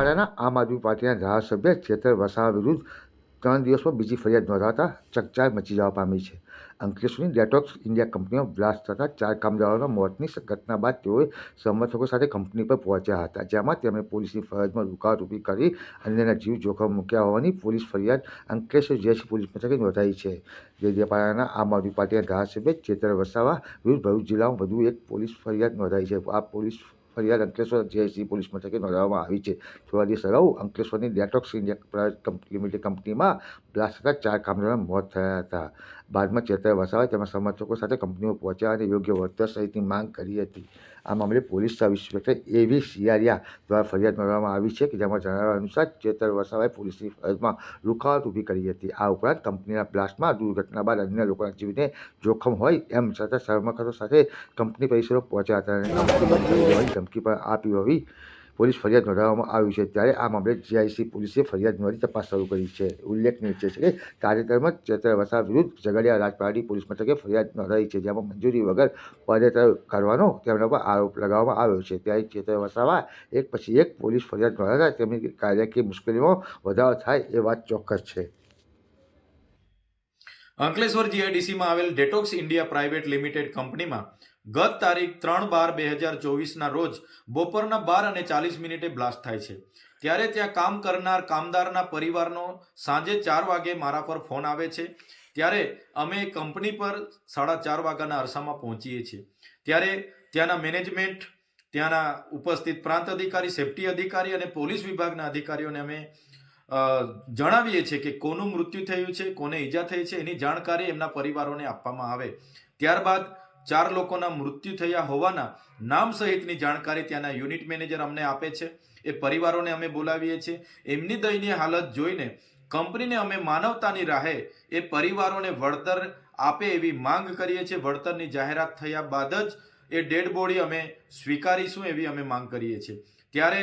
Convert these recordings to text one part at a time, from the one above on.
ડેડિયાપાડાના આમ આદમી પાર્ટીના ધારાસભ્ય ચેતર વસાવા વિરુદ્ધ ત્રણ દિવસમાં બીજી ફરિયાદ નોંધાતા ચકચાર મચી જવા પામી છે. અંકલેશ્વરની ડેટોક્સ ઇન્ડિયા કંપનીમાં બ્લાસ્ટ થતા ચાર કામદારોના મોતની ઘટના બાદ તેઓએ સમર્થકો સાથે કંપની પર પહોંચ્યા હતા, જેમાં તેમણે પોલીસની ફરજમાં રૂકાવટ ઊભી કરી અન્યના જીવ જોખમ મૂક્યા હોવાની પોલીસ ફરિયાદ અંકલેશ્વર જેસી પોલીસ મથકે નોંધાઈ છે. ડેડિયાપાડાના આમ આદમી પાર્ટીના ધારાસભ્ય ચેતર વસાવા વિરુદ્ધ ભરૂચ જિલ્લામાં વધુ એક પોલીસ ફરિયાદ નોંધાઈ છે. આ પોલીસ ફરિયાદ અંકલેશ્વર જીઆઈસી પોલીસ મથકે નોંધાવવામાં આવી છે. દિવસ અગાઉ અંકલેશ્વરની ડેટોક્સ ઇન્ડિયા પ્રાઇવેટ લિમિટેડ કંપનીમાં બ્લાસ્ટ થતાં ચાર કામદારોના મોત થયા હતા. બાદમાં ચેતર વસાવા તેમના સમર્થકો સાથે કંપનીમાં પહોંચ્યા અને યોગ્ય વળતર સહિતની માંગ કરી હતી. આ મામલે પોલીસ સબ ઇન્સ્પેક્ટર એવી સિયારિયા દ્વારા ફરિયાદ નોંધવામાં આવી છે કે જેમાં જણાવ્યા અનુસાર ચેતર વસાવાએ પોલીસની ફરજમાં રૂખાવટ ઊભી કરી હતી. આ ઉપરાંત કંપનીના બ્લાસ્ટમાં દુર્ઘટના બાદ અન્ય લોકોના જીવને જોખમ હોય એમ છતાં સમર્થકો સાથે કંપની પરિસરો પહોંચ્યા હતા અને કંપની ધમકી પણ આપી હોવી પોલીસ ફરિયાદ નોંધાવવામાં આવી છે ત્યારે આ મામલે જીઆઈસી પોલીસે ફરિયાદ નોંધી તપાસ શરૂ કરી છે. ઉલ્લેખનીય છે કે તાજેતરમાં જ ચેતર વસાવા વિરુદ્ધ ઝઘડિયા રાજપારડી પોલીસ મથકે ફરિયાદ નોંધાઈ છે, જેમાં મંજૂરી વગર પદયાત્રા કરવાનો તેમના પર આરોપ લગાવવામાં આવ્યો છે. ત્યારે ચેતર વસાવા એક પછી એક પોલીસ ફરિયાદ નોંધાતા તેમની કાર્યકીય મુશ્કેલીમાં વધારો થાય એ વાત ચોક્કસ છે. અંકલેશ્વર જીઆઈડીસીમાં આવેલ ડેટોક્સ ઇન્ડિયા પ્રાઇવેટ લિમિટેડ કંપનીમાં ગત તારીખ ત્રણ બાર બે હજાર ચોવીસના રોજ બપોરના બાર અને ચાલીસ મિનિટે બ્લાસ્ટ થાય છે. ત્યારે ત્યાં કામ કરનાર કામદારના પરિવારનો સાંજે ચાર વાગે મારા પર ફોન આવે છે. ત્યારે અમે કંપની પર સાડા ચાર વાગ્યાના અરસામાં પહોંચીએ છીએ. ત્યારે ત્યાંના મેનેજમેન્ટ, ત્યાંના ઉપસ્થિત પ્રાંત અધિકારી, સેફટી અધિકારી અને પોલીસ વિભાગના અધિકારીઓને અમે જણાવીએ છીએ કે કોનું મૃત્યુ થયું છે, કોને ઈજા થઈ છે, એની જાણકારી એમના પરિવારોને આપવામાં આવે. ત્યારબાદ ચાર લોકોના મૃત્યુ થયા હોવાના નામ સહિતની જાણકારી ત્યાંના યુનિટ મેનેજર અમને આપે છે. એ પરિવારોને અમે બોલાવીએ છીએ. એમની દયનીય હાલત જોઈને કંપનીને અમે માનવતાની રાહે એ પરિવારોને વળતર આપે એવી માંગ કરીએ છીએ. વળતરની જાહેરાત થયા બાદ જ એ ડેડ બોડી અમે સ્વીકારીશું એવી અમે માંગ કરીએ છીએ. ત્યારે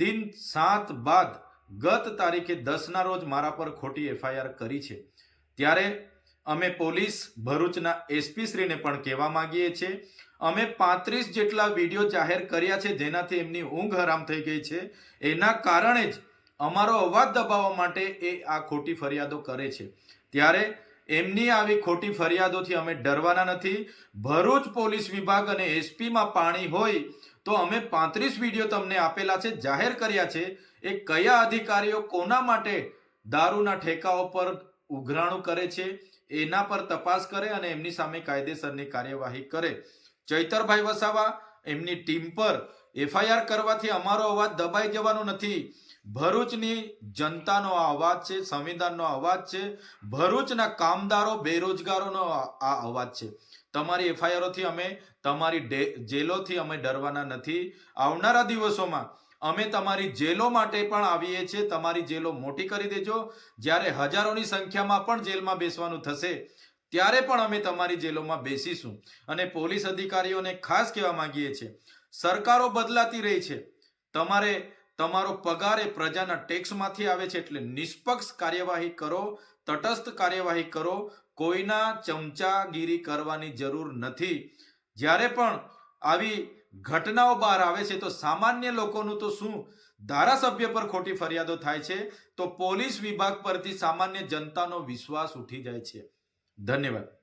દિન સાત બાદ ગત તારીખે દસના રોજ મારા પર ખોટી એફઆઈઆર કરી છે. ત્યારે અમે પોલીસ ભરૂચના એસપી શ્રીને પણ કહેવા માંગીએ છીએ. અમે પાંત્રીસ જેટલા વીડિયો જાહેર કર્યા છે જેનાથી એમની ઊંઘ હરામ થઈ ગઈ છે. એના કારણે જ અમારો અવાજ દબાવવા માટે એ આ ખોટી ફરિયાદો કરે છે. ત્યારે એમની આવી ખોટી ફરિયાદોથી અમે ડરવાના નથી. ભરૂચ પોલીસ વિભાગ અને એસપીમાં પાણી હોય તો અમે પાંત્રીસ વીડિયો તમને આપેલા છે, જાહેર કર્યા છે. એ કયા અધિકારીઓ કોના માટે દારૂના ઠેકાઓ પર ઉઘરાણું કરે છે, એના પર તપાસ કરે અને એમની સામે કાયદેસરની કાર્યવાહી કરે. ચૈતરભાઈ વસાવા એમની ટીમ પર એફઆઈઆર કરવાથી અમારો અવાજ દબાઈ જવાનો નથી. ભરૂચની જનતાનો આ અવાજ છે, સંવિધાનનો અવાજ છે. ભરૂચના કામદારો, બેરોજગારોનો આ અવાજ છે. તમારી એફઆઈઆરોથી અમે, તમારી જેલોથી અમે ડરવાના નથી. આવનારા દિવસોમાં અમે તમારી જેલો માટે પણ આવીએ છીએ. તમારી જેલો મોટી કરી દેજો. જ્યારે હજારોની સંખ્યામાં પણ જેલમાં બેસવાનું થશે, ત્યારે પણ અમે તમારી જેલોમાં બેસીશું. અને પોલીસ અધિકારીઓને ખાસ કહેવા માંગીએ છીએ, સરકારો બદલાતી રહી છે. તમારે, તમારો પગાર એ પ્રજાના ટેક્સમાંથી આવે છે એટલે નિષ્પક્ષ કાર્યવાહી કરો. તટસ્થ કાર્યવાહી કરો, કોઈના ચમચાગીરી કરવાની જરૂર નથી. જ્યારે પણ આવી ઘટનાઓ બહાર આવે છે, તો સામાન્ય લોકોનું તો શું? ધારાસભ્ય પર ખોટી ફરિયાદો થાય છે, તો પોલીસ વિભાગ પરથી સામાન્ય જનતાનો વિશ્વાસ ઉઠી જાય છે. ધન્યવાદ.